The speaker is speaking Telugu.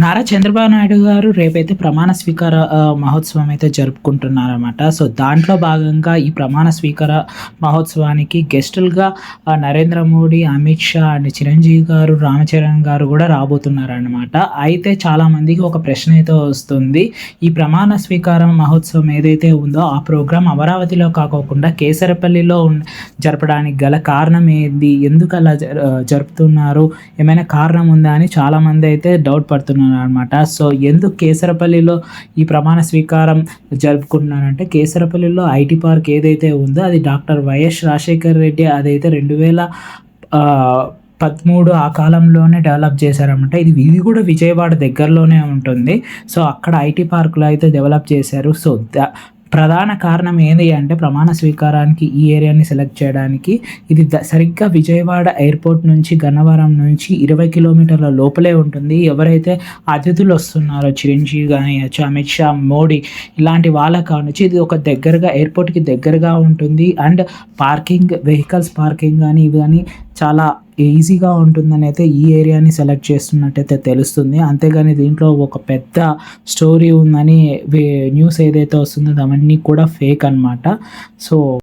నారా చంద్రబాబు నాయుడు గారు రేపైతే ప్రమాణ స్వీకార మహోత్సవం అయితే జరుపుకుంటున్నారన్నమాట. సో దాంట్లో భాగంగా ఈ ప్రమాణ స్వీకార మహోత్సవానికి గెస్టులుగా నరేంద్ర మోడీ అమిత్ షా అండ్ చిరంజీవి గారు రామచరణ్ గారు కూడా రాబోతున్నారన్నమాట. అయితే చాలామందికి ఒక ప్రశ్న అయితే వస్తుంది. ఈ ప్రమాణ స్వీకారం మహోత్సవం ఏదైతే ఉందో ఆ ప్రోగ్రాం అమరావతిలో కాకోకుండా కేసరపల్లిలో జరపడానికి గల కారణం ఏంది? ఎందుకు అలా జరుపుతున్నారు? ఏమైనా కారణం ఉందా అని చాలామంది అయితే డౌట్ పడుతున్నారు. అనమాట సో ఎందుకు కేసరపల్లిలో ఈ ప్రమాణ స్వీకారం జరుపుకుంటున్నారంటే కేసరపల్లిలో ఐటీ పార్క్ ఏదైతే ఉందో అది డాక్టర్ వైఎస్ రాజశేఖర్ రెడ్డి అదైతే రెండు వేల పదమూడు ఆ కాలంలోనే డెవలప్ చేశారనమాట ఇది ఇది కూడా విజయవాడ దగ్గరలోనే ఉంటుంది. సో అక్కడ ఐటీ పార్కులో అయితే డెవలప్ చేశారు. సో ద ప్రధాన కారణం ఏంటి అంటే ప్రమాణ స్వీకారానికి ఈ ఏరియాని సెలెక్ట్ చేయడానికి. ఇది ద- సరిగ్గా విజయవాడ ఎయిర్పోర్ట్ నుంచి గన్నవరం నుంచి ఇరవై కిలోమీటర్ల లోపలే ఉంటుంది. ఎవరైతే అతిథులు వస్తున్నారో చిరంజీవి కానీ అమిత్ షా మోడీ ఇలాంటి వాళ్ళ కానుంచి ఇది ఒక దగ్గరగా ఎయిర్పోర్ట్కి దగ్గరగా ఉంటుంది. అండ్ పార్కింగ్ వెహికల్స్ పార్కింగ్ కానీ ఇవి కానీ చాలా ఈజీగా ఉంటుందని అయితే ఈ ఏరియాని సెలెక్ట్ చేస్తున్నట్టయితే తెలుస్తుంది. అంతేగాని దీంట్లో ఒక పెద్ద స్టోరీ ఉందని న్యూస్ ఏదైతే వస్తుందో అవన్నీ కూడా ఫేక్ అన్నమాట. సో